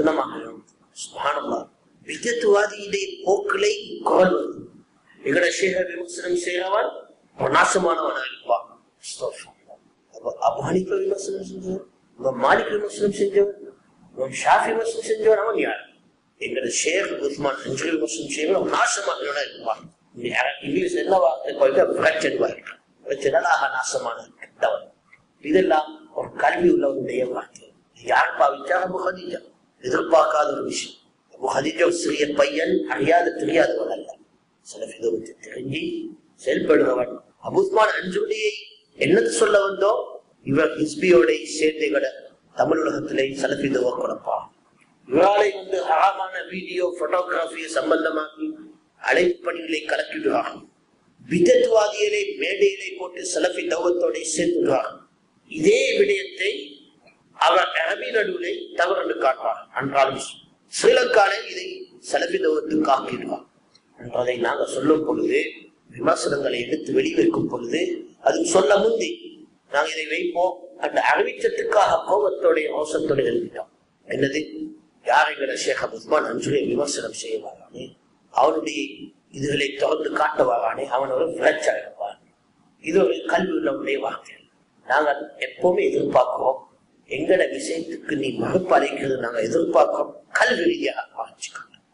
தினமாகணும் சுபானல்லா விஜத்துவாதியுடைய போக்கிலை குரல் வருது எங்கட சேக விமர்சனம் செய்கிறவன் நாசமானவன் நாசமானவனா அபானிக்க விமர்சனம் செஞ்சவன் இவன் மாலிக் விமர்சனம் செஞ்சவன் இவன் ஷாஃபி விமர்சனம் செஞ்சவன் அவன் யார்? எங்கட ஷேக் உஸ்மான் அஞ்சலி விமர்சனம் செய்வன் அவன் நாசமானவனா இருப்பான். இங்கிலீஷ் என்ன வார்த்தை போயிட்டு பிரச்சனை இருக்கான் பிரச்சனாக நாசமான கெட்டவன். இதெல்லாம் ஒரு கல்வி உள்ளவனுடைய வார்த்தை. யார் பாவிச்சா அபு ஹதீஜா எதிர்பார்க்காத ஒரு விஷயம். அபு சிறிய பையன் அறியாத தெரியாதவன் அல்ல. சில விதத்தை தெரிஞ்சு செயல்படுறவன் அபுஸ்மான் அஞ்சுடியை என்னது சொல்ல வந்தோம்? இவர் ஹிஸ்பியோட சேர்ந்து கட தமிழ் உலகத்திலே சலபிதுவ குழப்பான் இவராலை வந்து ஹராமான வீடியோ போட்டோகிராபியை சம்பந்தமாக்கி அழைப்பணிகளை கலக்கிடுவார் விதத்துவாதிகளை மேடையிலே போட்டு சலபி தௌகத்தோட சேர்த்துடுவார் இதே விடயத்தை அவர் அரபி நடுவிலே தவறு காட்டுவார். அன்றாலும் ஸ்ரீலங்காலே இதை செலவிதவத்து காக்கிடுவார் என்றதை நாங்கள் சொல்லும் பொழுது விமர்சனங்களை எடுத்து வெளிவிருக்கும் பொழுது அது சொல்ல முந்தி நாங்கள் இதை வைப்போம். அந்த அறிவிச்சத்துக்காக கோபத்தோடைய மோசத்தோடு எழுதிட்டோம். என்னது? யாரைங்கிற ஷேக் உஸ்மான் அஞ்சுரை விமர்சனம் செய்வாரானே அவனுடைய இதுகளை தொடர்ந்து காட்டுவாரானே அவன் ஒரு விளைச்சல் இது ஒரு கல்வி உள்ளவனுடைய வார்த்தை நாங்கள் எப்பவுமே எதிர்பார்க்கிறோம். எங்கட விஷயத்துக்கு நீ மறுப்படைக்கிறது நாங்க எதிர்பார்க்கிறோம். கல்வி ரீதியாக பாதிச்சுக்கணும்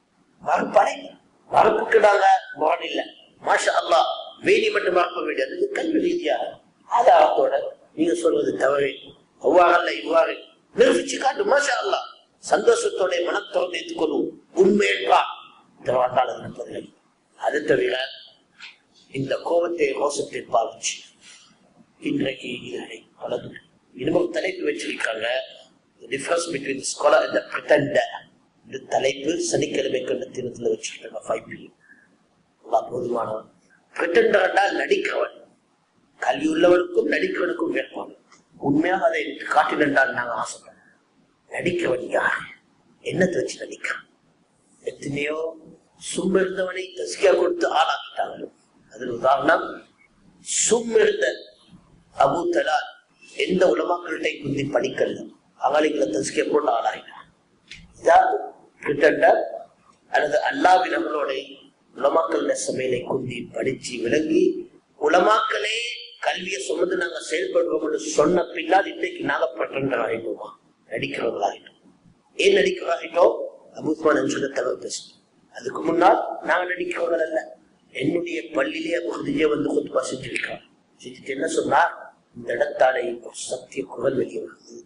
மறுப்படை மறுப்புக்கு நாங்க முரண் மாஷா அல்லா வேலி மட்டும் மறக்க வேண்டியது. கல்வி ரீதியாக ஆதாரத்தோட நீங்க சொல்வது தவறு. அவ்வாறல்ல இவ்வாறு. நிரூபிச்சு காட்டு மாஷா அல்லா சந்தோஷத்தோட மனத்தோடு ஏற்றுக்கொள்வோம் உண்மை என்றால் திருவாட்டாள அது தவிர இந்த கோபத்தை ரோசத்தை பாவிச்சு இன்றைக்கு இதனை வளர்ந்து இன்னமும் தலைப்பு வச்சிருக்காங்க. Difference between scholar and pretender இந்த தலைப்பு சனிக்கிழமை கண்ட தினத்தில் வச்சிருக்காங்க ஃபைவ் பி போதுமானவன் பிரிட்டண்டர் என்றால் நடிக்கிறவன் கல்வி உள்ளவனுக்கும் நடிக்கிறவனுக்கும் வேறுபாடு உண்மையாக அதை எனக்கு நாங்கள் நாங்க ஆசைப்படுறோம் நடிக்கிறவன் யார்? என்னத்தை வச்சு நடிக்கிறான்? எத்தனையோ சும்மிருந்தவனை தசிக்கா கொடுத்து ஆளாக்கிட்டாங்க. அதில் உதாரணம் சும்மிருந்த அபு தலால். எந்த உலமாக்கள்கிட்ட குந்தி படிக்கல? அவளிகளை தஸ்கியா போட்டு ஆளாயினார் இதான் கிட்டத்தட்ட அல்லது அல்லாவினங்களோட உலமாக்கல் சமையலை குந்தி படிச்சு விளங்கி உலமாக்களே கல்வியை சுமந்து நாங்க செயல்படுவோம் என்று சொன்ன பின்னால் இன்றைக்கு நாங்க பிரட்டண்டர் ஆகிட்டோமா நடிக்கிறவர்களாகிட்டோம் ஏன் நடிக்கிறவராகிட்டோம் அபுஸ்மான் சொல்ல தகவல் பேசணும் அதுக்கு முன்னால் நாங்க நடிக்கிறவர்கள் அல்ல. என்னுடைய பள்ளியிலே அபுதிஜே வந்து குத்பா செஞ்சிருக்கிறார் செஞ்சுட்டு என்ன சொன்னார்? இந்த இடத்தாலே ஒரு சத்திய குரல் வெளியே வருது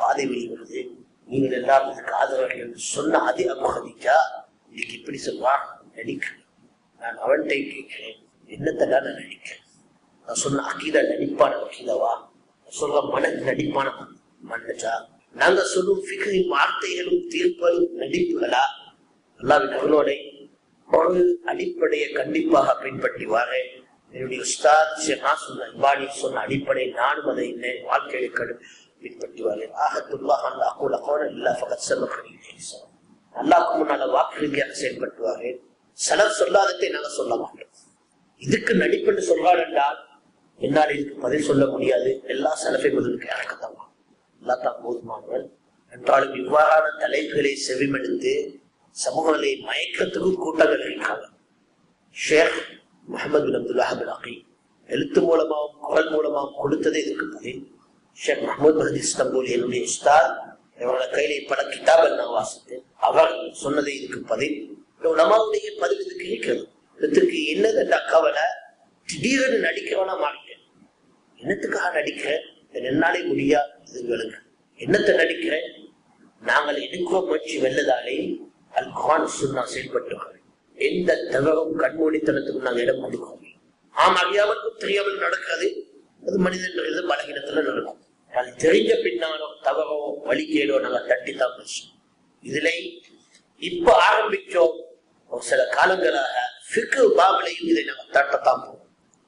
பாதை வெளியே வருது நீங்கள் எல்லாம் இதுக்கு ஆதரவாக என்று சொன்ன அதே அபுஹதிஜா இன்னைக்கு இப்படி சொல்வார் நடிக்கிறேன். நான் அவன்கிட்ட கேட்கிறேன் என்னத்தை நான் நடிக்கிறேன்? நான் சொன்ன அக்கீதா நடிப்பான அக்கீதாவா நான் சொல்ற மன நடிப்பான மன்னச்சா நாங்க சொல்லும் ஃபிகரின் வார்த்தைகளும் தீர்ப்பதும் நடிப்புகளா? அல்லாவின் அவனோட ஒரு அடிப்படையை கண்டிப்பாக பின்பற்றி வாரேன் என்னுடைய உஸ்தாத் ஷெஹா சொன்ன இபானி சொன்ன அடிப்படை நானும் அதை என்ன வாழ்க்கையை கடு பின்பற்றி ஆக ஆகத்துல்லாஹ் அல்லா கூட கோன இல்லா ஃபகத் சல்லி அல்லாஹ்க்கு முன்னால வாக்கு ரீதியாக செயல்பட்டு வாரேன் சிலர் சொல்லாததை நாங்கள் சொல்ல மாட்டோம். இதுக்கு நடிப்புன்னு சொல்றாள் என்றால் என்னால் இதுக்கு பதில் சொல்ல முடியாது. எல்லா சலஃபை பதிலுக்கு இறக்கத்தான் எல்லாத்தான் போதுமானவன். என்றாலும் இவ்வாறான தலைப்புகளை செவிமெடுத்து சமூகங்களை மயக்கத்துக்கும் கூட்டங்கள் இருக்காங்க. ஷேக் முகமது பின் அப்துல்லாஹ் பின் அகி எழுத்து மூலமாகவும் குரல் மூலமாகவும் கொடுத்ததே இதுக்கு பதில். ஷேக் முகமது மஹதி இஸ்தம்பூல் என்னுடைய உஸ்தாத் இவரோட கையிலே பல கிதாபல் நான் வாசித்தேன் அவர் சொன்னதே இதுக்கு பதில். இந்த உலமாவுடைய பதில் இதுக்கு இருக்கிறது. இதுக்கு என்னது கவலை திடீரென்று நடிக்கிறவனா மாறிட்டேன் என்னத்துக்காக நடிக்கிறேன்? என்னாலே முடியா? இது என்னத்தை நடிக்கிறேன்? நாங்கள் எடுக்கிறோம் முயற்சி வெல்லதாலே அல் குரான் சுன்னா செயல்பட்டு எந்த தவறும் கண்மூடித்தனத்துக்கும் நாங்கள் இடம் கொடுக்கோம். ஆம் அறியாமலுக்கும் தெரியாமல் நடக்காது. அது மனிதன்றது பலகீனத்துல நடக்கும். அது தெரிஞ்ச பின்னாலோ தவறோ வழிகேடோ நாங்கள் தட்டித்தான் பேசுவோம். இதுல இப்ப ஆரம்பிச்சோம். ஒரு சில காலங்களாக ஃபிக்கு பாபிலையும் இதை நாங்கள் தட்டத்தான் போவோம்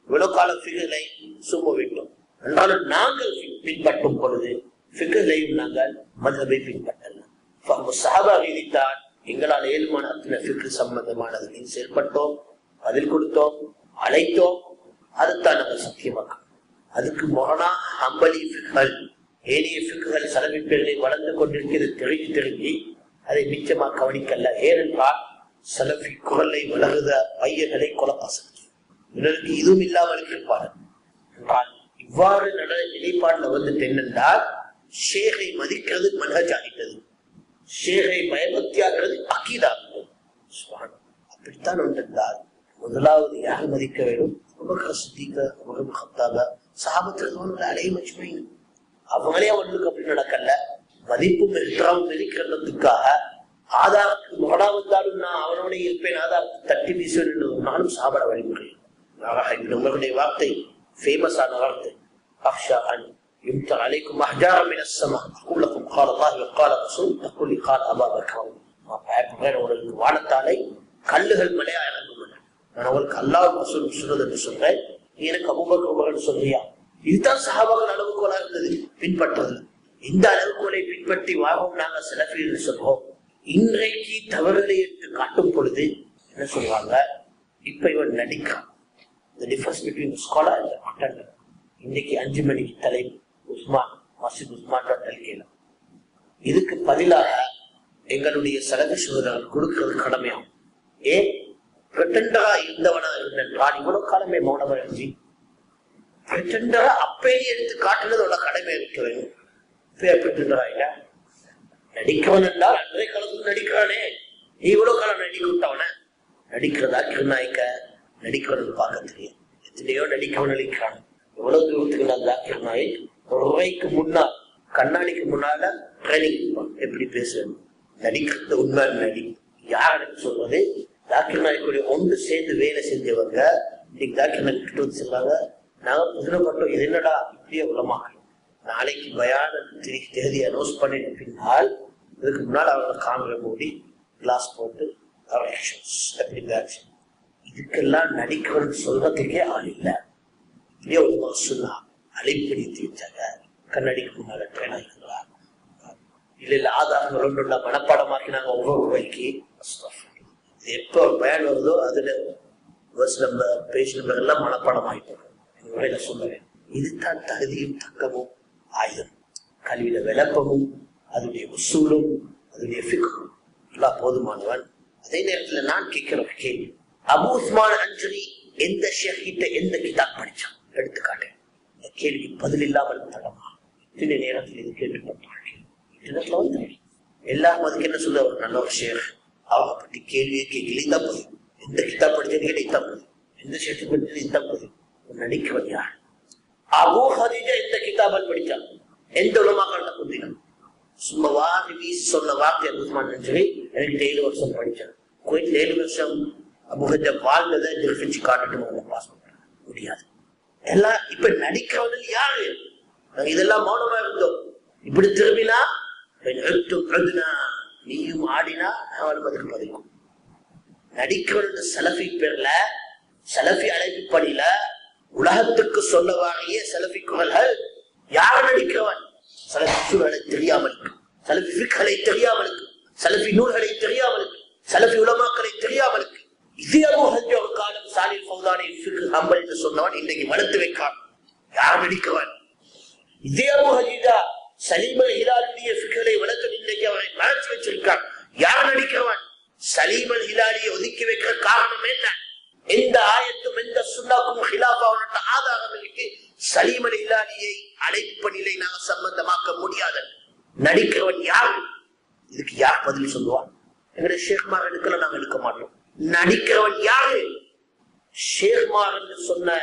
இவ்வளவு காலம் ஃபிகுகளை சும்மா விட்டோம். என்றாலும் நாங்கள் பின்பற்றும் பொழுது ஃபிகுகளையும் நாங்கள் மதுரை பின்பற்றலாம். சாபா ரீதித்தான் எங்களால் ஏழுமான அத்தனை ஃபிக்கு செயல்பட்டோம் பதில் கொடுத்தோம் அழைத்தோம் அதைத்தான் நம்ம சத்தியமாக்கணும் அதுக்கு மொரணா அம்பலி ஃபிகல் ஏனைய ஃபிக்குகள் சலவி வளர்ந்து கொண்டிருக்கிறது தெரிஞ்சு தெரிஞ்சு அதை மிச்சமா கவனிக்கல்ல. ஏனென்றால் சலஃபி குரலை வளருத பையர்களை கொலப்பாசம் இதற்கு இதுவும் இல்லாமல் இருப்பார் என்றால் இவ்வாறு நட நிலைப்பாடுல வந்துட்டு என்னென்றால் ஷேகை மதிக்கிறது மனஹஜ் ஆகிட்டது. ஷேகை பயபக்தியாகிறது அக்கீதாகிறது சுப்ஹானல்லாஹ். அப்படித்தான் ஒன்றிருந்தால் முதலாவது யார் மதிக்க வேண்டும் அபூபக்கர் சித்திக அபூபக்கர் ஹத்தாப சஹாபத்தில் அலைய மஜ்மீன் அவங்களே அவங்களுக்கு அப்படி நடக்கல மதிப்பும் எட்டாவும் இருக்கிறதுக்காக ஆதாரத்துக்கு முகடா வந்தாலும் நான் அவனோட இருப்பேன் ஆதாரத்தை தட்டி வீசுவேன் என்று ஒரு நாளும் சாபட வழிமுறை உங்களுடைய வார்த்தை ஃபேமஸான வார்த்தை அக்ஷா அன் يمطر عليكم احجارا من السماء اقول لكم قال الله وقال رسول تقول لي قال ابا بكر நான் பயப்படுறேன் உங்களுக்கு வானத்தாலே கல்லுகள் மலையா இறங்கும் நான் உங்களுக்கு அல்லாஹ் ரசூல் சொல்றது என்று சொல்றேன் நீ எனக்கு அபூபக்கர் உமர்னு சொல்றியா இதுதான் சஹாபாக்கள் அளவுகோலா இருந்தது பின்பற்றுறது இந்த அளவுகோலை பின்பற்றி வாழும் நாங்க சிலபீர் சொல்றோம் இன்றைக்கு தவறுகளை எடுத்து காட்டும் பொழுது என்ன சொல்றாங்க இப்ப இவன் நடிக்கான் the difference between the scholar and the contender இன்னைக்கு அஞ்சு மணிக்கு தலை உஸ்மான் மசித் உஸ்மான் கேலாம் இதுக்கு பதிலாக எங்களுடைய சலக சோதரர்கள் கொடுக்கிறது கடமையாகும். ஏன்? பிரட்டண்டரா இருந்தவனா இருந்தென்றால் இவ்வளவு காலமே மௌனமா இருந்துச்சு பிரட்டண்டரா அப்பேயே எடுத்து காட்டுனதோட கடமை இருக்க பேர் இல்ல நடிக்கவன் என்றால் அன்றைய காலத்துல நடிக்கிறானே. நீ இவ்வளவு காலம் நடிக்க விட்டவன நடிக்கிறதா கிருநாய்க்க நடிக்கிறது பார்க்க தெரியும். எத்தனையோ நடிக்கவன் நடிக்கிறான். எவ்வளவு தூரத்துக்கு நல்லா கிருநாய் ஒரு முன்னால் கண்ணாடிக்கு முன்னால ட்ரைனிங் எப்படி பேசுறது? நடிக்கிறது உண்மை நடி. யார் எனக்கு சொல்றது? டாக்டர் நாய்க்குடைய ஒன்று சேர்ந்து வேலை செஞ்சவங்க இன்னைக்கு டாக்டர் நாய்க்கு கிட்ட வந்து சொல்றாங்க நாங்க புதினப்பட்டோம் இது என்னடா? இப்படியே உலமாக நாளைக்கு பயான திரு- தேதி அனௌன்ஸ் பண்ணிட்டு பின்னால் இதுக்கு முன்னால் அவங்க காமரை மூடி கிளாஸ் போட்டு ஆக்ஷன்ஸ் அப்படி ஆக்ஷன் இதுக்கெல்லாம் நடிக்கணும்னு சொல்றதுக்கே ஆள் இல்லை. இப்படியே ஒரு சொன்னா அழைப்பிடித்து வச்சாங்க கண்ணடிக்கு முன்னால ட்ரெயின் ஆகிங்களா இல்ல இல்ல ஆதாரங்கள் மனப்பாடமாக்கி நாங்கள் ஒவ்வொரு ரூபாய்க்கு இது எப்போ பயன் வருதோ அதுல பஸ் நம்பர் பேஜ் நம்பர் எல்லாம் மனப்பாடம் ஆகிட்டோம் முறையில சொல்லுவேன் இதுதான் தகுதியும் தக்கமும் ஆயுதம். கல்வியில விளப்பமும் அதனுடைய உசூலும் அதனுடைய ஃபிக்கும் எல்லாம் போதுமானவன். அதே நேரத்துல நான் கேட்கிற ஒரு கேள்வி. அபு உஸ்மான் அஞ்சலி எந்த ஷேக்கிட்ட எந்த கிதாப் படிச்சான்? எடுத்துக்காட்டேன் இந்த கேள்வி பதில் இல்லாமல் தடமா இந்த நேரத்தில் இது கேள்விப்பட்டார்கள் இடத்துல வந்து எல்லாரும் அதுக்கு என்ன சொல்ல ஒரு நல்ல ஒரு ஷேக். அவங்க பற்றி கேள்வியை கேட்கல இதான் போதும். எந்த கிதாப் படிச்சது கேட்க இதான் போதும். எந்த ஷேக்கு படிச்சது இதான் போதும். நடிக்கவன் யார்? அபூ ஹதீஜா எந்த கிதாபல் படிச்சான் எந்த உலமாக்கள்கிட்ட புத்தினான் சும்மா வாரி வீசி சொன்ன வார்த்தை அபுஸ்மான் சொல்லி எனக்கு ஏழு வருஷம் படித்தேன் கோயில் ஏழு வருஷம் அபுஹஜ வாழ்ந்ததை நிரூபிச்சு காட்டிட்டு பாஸ் பண்றேன் முடியாது. எல்லாம் இப்ப நடிக்கிறவர்கள் யாரு? இதெல்லாம் மௌனமா இருந்தோம். இப்படி திரும்பினா நீயும் ஆடினா அவன் பதில் பதிக்கும் நடிக்கிறவர்கள் சலஃபி பேர்ல சலஃபி அழைப்பு பணியில உலகத்துக்கு சொல்ல வாங்கிய சலஃபி குரல்கள். யார் நடிக்கிறவன்? சலஃபி சூழலை தெரியாமல் இருக்கு ஃபிக்களை தெரியாமல் இருக்கு சலஃபி நூல்களை தெரியாமல் இருக்கு சலஃபி உலமாக்களை தெரியாமல் இருக்கு அபு ஹஜ்ஜ ஒரு காலம் சாலில் ஃபௌதானி ஃபிக் ஹம்பல் என்று சொன்னவன் இன்னைக்கு வளர்த்து வைக்கான். யார் நடிக்கிறவன்? இதே அபு சலீம் சலீமல் ஹிலாலுடைய ஃபிக்களை வளர்த்து இன்றைக்கு அவரை மறைச்சு வச்சிருக்கான். யார் நடிக்கிறவன் சலீமல் ஹிலாலியை ஒதுக்கி வைக்கிற காரணம் என்ன? எந்த ஆயத்தும் எந்த சுண்ணாக்கும் ஹிலாபாவோட ஆதாரம் இருக்கு. சலீமல் ஹிலாலியை அழைப்பு நிலை நாங்கள் சம்பந்தமாக்க முடியாது நடிக்கிறவன் யார்? இதுக்கு யார் பதில் சொல்லுவான்? எங்களுடைய ஷேக்மார் எடுக்கல நாங்க எடுக்க மாட்டோம். நடிக்கிறவன் யாரு? ஷேக்மார் என்று சொன்ன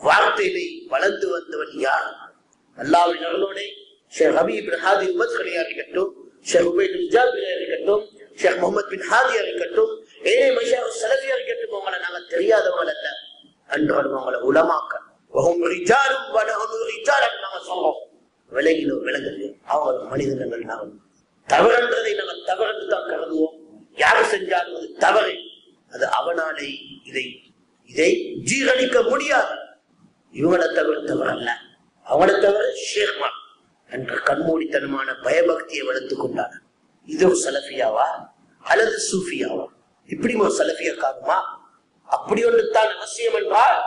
வார்த்தையிலே வளர்ந்து வந்தவன் யார்? அல்லாவின் அருளோடு ஷேக் ஹபீப் ஹாதி உமத்கலியா இருக்கட்டும் ஷேக் உபேத் முஜாபியா இருக்கட்டும் ஷேக் முகமது பின் ஹாதியா இருக்கட்டும் ஏழை மஷா சலபியா இருக்கட்டும் அவங்கள நாங்கள் தெரியாதவங்க அல்ல. அன்றோடு அவங்கள உலமாக்க விலகினோ விலங்குது அவங்க மனிதர்கள் நாங்கள் தவறுன்றதை நாங்கள் தவறு தான் கருதுவோம். யார் செஞ்சாலும் அது தவறு. அது அவனாலே இதை இதை ஜீரணிக்க முடியாது. இவங்களை தவிர தவறல்ல. அவனை தவிர ஷேக்மா என்ற கண்மூடித்தனமான பயபக்தியை வளர்த்துக் கொண்டார் இது ஒரு சலஃபியாவா? அல்லது சூஃபியாவா? இப்படி ஒரு சலஃபியா காணுமா? அப்படி ஒன்று தான் அவசியம் என்றால்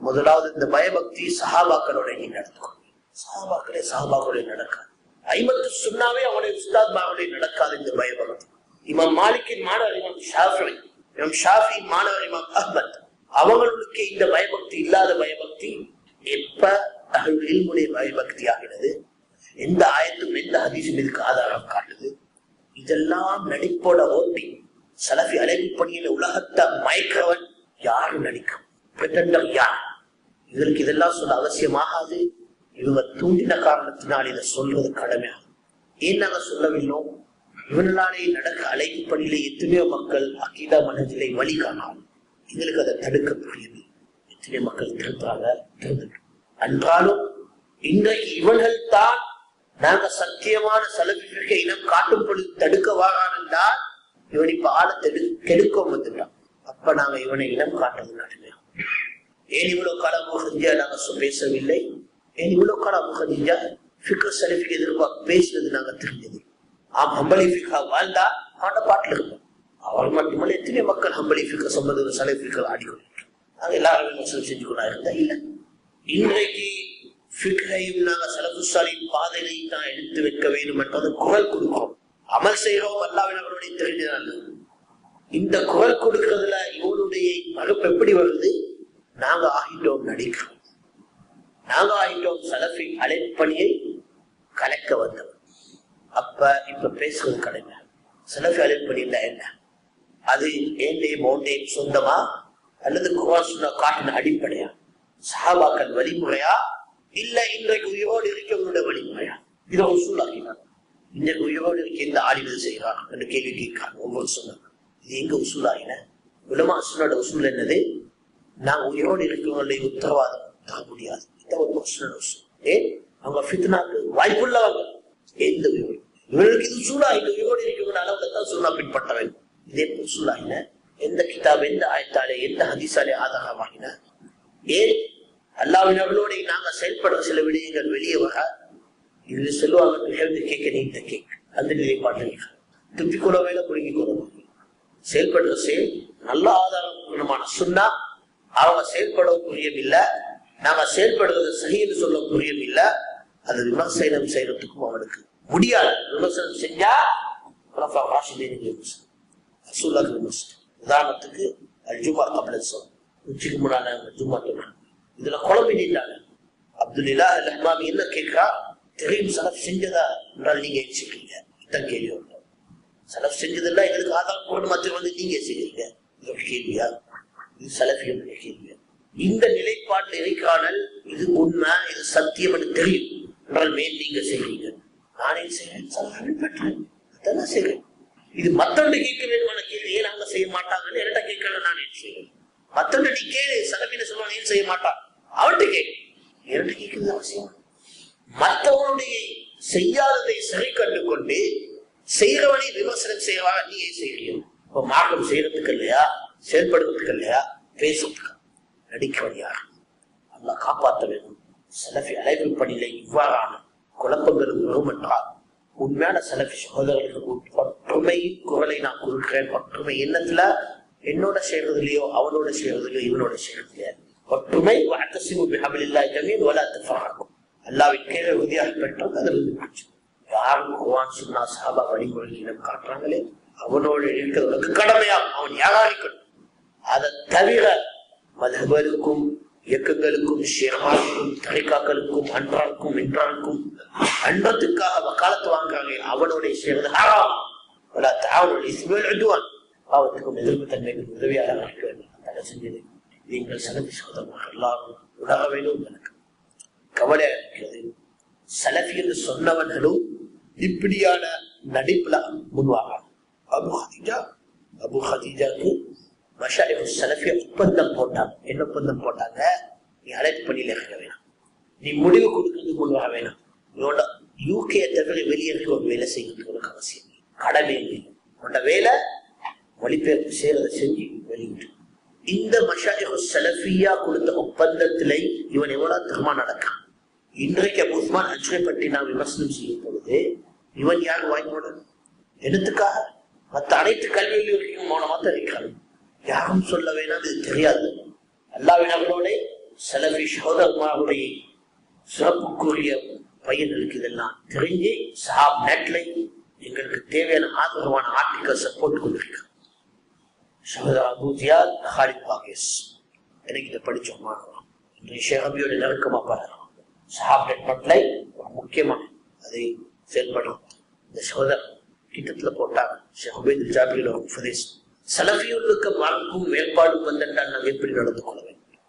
முதலாவது இந்த பயபக்தி சஹாபாக்களோட நீ நடத்துக்கணும் சஹாபாக்களே சஹாபாக்களே நடக்காது. ஐமத்து சுண்ணாவே அவனுடைய உஸ்தாத் மாவுடைய நடக்காது இந்த பயபக்தி. இமாம் மாலிக்கின் மாணவர் இமாம் ஷாஃபி இமாம் ஷாஃபியின் மாணவர் இமாம் அஹ்மத் அவங்களுக்கு இந்த பயபக்தி இல்லாத பயபக்தி எப்ப அஹ்லுல் இல்முடைய பயபக்தி ஆகிறது எந்த ஆயத்தும் எந்த ஹதீஸும் இதுக்கு ஆதாரம் காட்டுது? இதெல்லாம் நடிப்போட ஓட்டி. சலஃபி அழைப்பு பணியில உலகத்தை மயக்கிறவன் யாரு நடிக்கும். பிரதண்டர் யார்? இதற்கு இதெல்லாம் சொல்ல அவசியமாகாது. இவங்க தூண்டின காரணத்தினால் இதை சொல்வது கடமையாகும் ஏன் நாங்க சொல்லவில்லை? இவனாலே நடக்க அழைப்பு பணியில எத்தனையோ மக்கள் அக்கீதா மனதிலே வழி காணாமல். எங்களுக்கு அதை தடுக்க முடியவில்லை எத்தனையோ மக்கள் திருந்தாங்க திருந்துட்டு அன்றாலும் இன்றைக்கு இவர்கள் தான் நாங்க சத்தியமான செலவிற்க இனம் காட்டும் பொழுது தடுக்க வாரான் என்றால் இவன் இப்ப ஆளை தெடு கெடுக்க வந்துட்டான். அப்ப நாங்க இவனை இனம் காட்டுறது நடுமையா ஏன் இவ்வளவு காலம் முகஞ்சா நாங்க பேசவில்லை? ஏன் இவ்வளவு காலம் முகஞ்சா ஃபிக்கர் சலிஃபிக்கு எதிர்பார்க்க பேசுறது நாங்க தெரிஞ்சது? ஆம் ஹம்பளி ஃபிகா வாழ்ந்தா அவனோட பாட்டுல இருக்கும். அவள் மட்டுமல்ல எத்தனை மக்கள் ஹம்பளி ஃபிகா சம்பந்த சலிஃபிகள் ஆடிக்கொண்டிருக்கோம் நாங்க எல்லாரும் விமர்சனம் செஞ்சு கொண்டா இருந்தா இல்லை. இன்றைக்கு ஃபிக்ஹையும் நாங்கள் சலபுசாலின் பாதையை தான் எடுத்து வைக்க வேண்டும் என்றது குரல் கொடுக்கிறோம் அமல் செய்கிறோம் அல்லாவின் அவருடைய தெரிஞ்சதால் இந்த குரல் கொடுக்கிறதுல இவனுடைய மறுப்பு எப்படி வருது நாங்க ஆகிட்டோம் நடிக்கிறோம் நாங்க ஆகிட்டோம் சலஃபி அழைப்பணியை கலைக்க வந்தவர் அப்ப இப்ப பேசுறது கடமை சலஃபி அழைப்பணி என்ன அது ஏண்டையும் மௌண்டையும் சொந்தமா அல்லது குரான் சொன்ன காட்டின அடிப்படையா சஹாபாக்கள் வழிமுறையா? இல்ல இன்றைக்கு உயிரோடு இருக்கவங்களோட வழிமுறையா? இதை உசூலாக்கினார் இன்றைக்கு உயிரோடு இருக்க எந்த ஆடிவது செய்யறான் என்று கேள்வி கேட்கிறாங்க. ஒவ்வொரு சொன்னாங்க இது எங்க உசூலாகின உலமா சொன்னோட உசூல் என்னது? நான் உயிரோடு இருக்கவங்களுடைய உத்தரவாதம். தர முடியாது. இதான் ஒரு சொன்னோட உசூல். ஏன் அவங்க ஃபித்னாக்கு வாய்ப்புள்ளவங்க. எந்த உயிரோடு. இவர்களுக்கு இது சூழா இந்த உயிரோடு இருக்கவங்க அளவுல தான் சூழா வேண்டும் இதே போல் எந்த கிதாப் எந்த ஆயத்தாலே எந்த ஹதீஸாலே ஆதாரமாகின ஏன்? அல்லாவின் அவளோட நாங்க செயல்படுற சில விடயங்கள் வெளியே வர இது சொல்லுவாங்க கேட்க நீ இந்த கேக் அந்த நிலைப்பாட்டில் திருப்பி கூட வேலை குறுங்கி கொள்ளணும் செயல்படுற செயல் நல்ல ஆதாரமான சொன்னா அவங்க செயல்பட புரியவில்லை நாங்க செயல்படுறது சரின்னு சொல்ல புரியவில்லை அது விமர்சனம் செய்யறதுக்கும் அவனுக்கு முடியாது. விமர்சனம் செஞ்சா விமர்சனம். உதாரணத்துக்கு ஜுமா கபில சொல் உச்சிக்கு முன்னாடி ஜும்மா இதுல குழம்பிட்டாங்க அப்துல்லா ரஹ்மாமி என்ன கேட்கிறா? தெரியும் சலப் செஞ்சதா? என்றால் நீங்க ஏன் செய்றீங்க இதான் கேள்வி ஒன்று சலப் செஞ்சதெல்லாம் எங்களுக்கு ஆதாரம் போட்டு மாத்திரம் வந்து நீங்க செய்றீங்க இது ஒரு கேள்வியா? இது சலஃபியுடைய கேள்வியா? இந்த நிலைப்பாட்டில் இருக்கிறானல் இது உண்மை இது சத்தியம் என்று தெரியும். என்றால் மேல் நீங்க செய்றீங்க நானே செய்றேன் சலஃபில் பெற்றேன் அதான் செய்றேன் இது மத்தவங்க கேட்க வேண்டுமான கேள்வி ஏன் அவங்க செய்ய மாட்டாங்கன்னு என்கிட்ட கேட்கல நான் ஏன் மத்தவங்க நீ கேளு சலபின்னு சொல்லுவாங்க ஏன் செய்ய மாட்டான்? அவன்கிட்ட கேட்கு என்கிட்ட கேட்கறது அவசியம். மற்றவனுடைய செய்யாததை சரி கண்டு கொண்டு செய்கிறவனை விமர்சனம் செய்வா நீ ஏன் செய்கிறீங்க இப்போ மார்க்கம் செய்யறதுக்கு இல்லையா? செயல்படுறதுக்கு இல்லையா? பேசுறதுக்கு. நடிக்கிறவன் யார் அல்லாஹ் காப்பாற்ற வேண்டும். செலஃபி அழைப்பு பணியில இவ்வாறான குழப்பங்களும் வரும் என்றால் உண்மையான செலஃபி சகோதரர்களுக்கு ஒற்றுமை குரலை நான் கொடுக்கிறேன். ஒற்றுமை எண்ணத்துல என்னோட செய்யறதுலையோ அவனோட செய்யறதுலையோ இவனோட செய்யறதுலையோ ஒற்றுமை வாத்தசிமு பிஹபிலில்லாஹி ஜமீன் வலா தஃபரகும் அல்லாவின் கீழே உறுதியாக பெற்றோம் அதில் இருந்து பிடிச்சு யாரும் குர்ஆன் சுன்னா சஹாபா வழிமுறைகளிடம் காட்டுறாங்களே அவனோடு இருக்கிறவனுக்கு கடமையா அவன் யாராரிக்கணும் அதை தவிர மதபலுக்கும் இயக்கங்களுக்கும் ஷேர்மாருக்கும் தரிகாக்களுக்கும் அன்றாருக்கும் என்றாருக்கும் அன்றத்துக்காக வக்காலத்து வாங்குறாங்க அவனோட சேர்ந்து ஹராம் வலா தாவனுடைய இஸ்மேல் அஜுவான் பாவத்துக்கும் எதிர்ப்பு தன்மைக்கு உதவியாக இருக்க வேண்டும் தடை செஞ்சது நீங்கள் சலபி சோதரமாக எல்லாரும் உலக எனக்கு கவலையா இருக்கிறது. சலபி என்று சொன்னவர்களும் இப்படியான நடிப்புல முன்வாங்க. அபு ஹதீஜா அபு ஹதீஜாக்கு மஷாயிஃப் சலஃபி ஒப்பந்தம் போட்டாங்க. என்ன ஒப்பந்தம் போட்டாங்க? நீ அழைப்பு பணியில் இருக்க வேணாம். நீ முடிவு கொடுக்கறது முன்வாக வேணாம். உன்னோட யூகே தவிர வெளியே இருக்க ஒரு வேலை செய்யறதுக்கு உனக்கு அவசியம் கடமை இல்லை. உன்னோட வேலை மொழிபெயர்ப்பு செய்யறதை செஞ்சு வெளியிட்டு இந்த மஷாயிஹு சலஃபியா கொடுத்த ஒப்பந்தத்திலே இவன் எவ்வளவு தர்மா நடக்கான்? இன்றைக்கு அபு உஸ்மான் அஜ்ரை பற்றி நான் விமர்சனம் செய்யும் பொழுது இவன் யார் வாய்மோட? எடுத்துக்காக மற்ற அனைத்து கல்வியிலும் மௌனமா தான் யாரும் சொல்ல வேணாம் இது தெரியாது. அல்லாவினர்களோட செலவி சகோதரமாவுடைய சிறப்புக்குரிய பையன்களுக்கு இதெல்லாம் தெரிஞ்சு சாப் நெட்லை எங்களுக்கு தேவையான ஆதரவான ஆர்டிகல் சப்போர்ட் கொண்டிருக்கிறோம் சகோதரா அபு ஜியாத் ஹாலித் பாகேஸ். எனக்கு இதை படிச்சோம் மாணவன் இன்றைய ஷேகபியோட நெருக்கமா பழகலாம் சாப்பிட் பட்லை மட்லை அதை செயல்படும் இந்த சகோதரர் கிட்டத்துல போட்டாங்க. ஷெஹபேத் ஜாபியோட ஒரு உபதேசம். சலஃபியுள்ளுக்கு மார்க்கும் மேற்பாடும் வந்தென்றால் நாங்கள் எப்படி நடந்து கொள்ள வேண்டும்?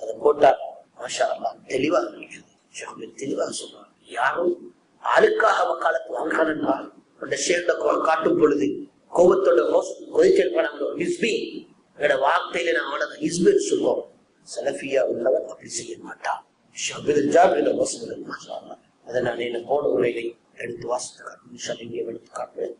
அதை போட்டார் மாஷா அல்லா தெளிவாக இருக்குது ஷெஹபேத் தெளிவாக சொன்னார் யாரும் ஆளுக்காக வக்காலத்து வாங்கான் அந்த ஷேர்ட காட்டும் பொழுது கோபத்தோட கொதிச்சல் படாமல் ஹிஸ்பி எங்களோட வார்த்தையில நான் அவனது ஹிஸ்பின்னு சொல்லுவோம். சலஃபியா உள்ளவன் அப்படி செய்ய மாட்டான். அதை நான் என்ன போன உரையை எடுத்து வாசித்து காட்டுவேன் எடுத்து காட்டுவேன்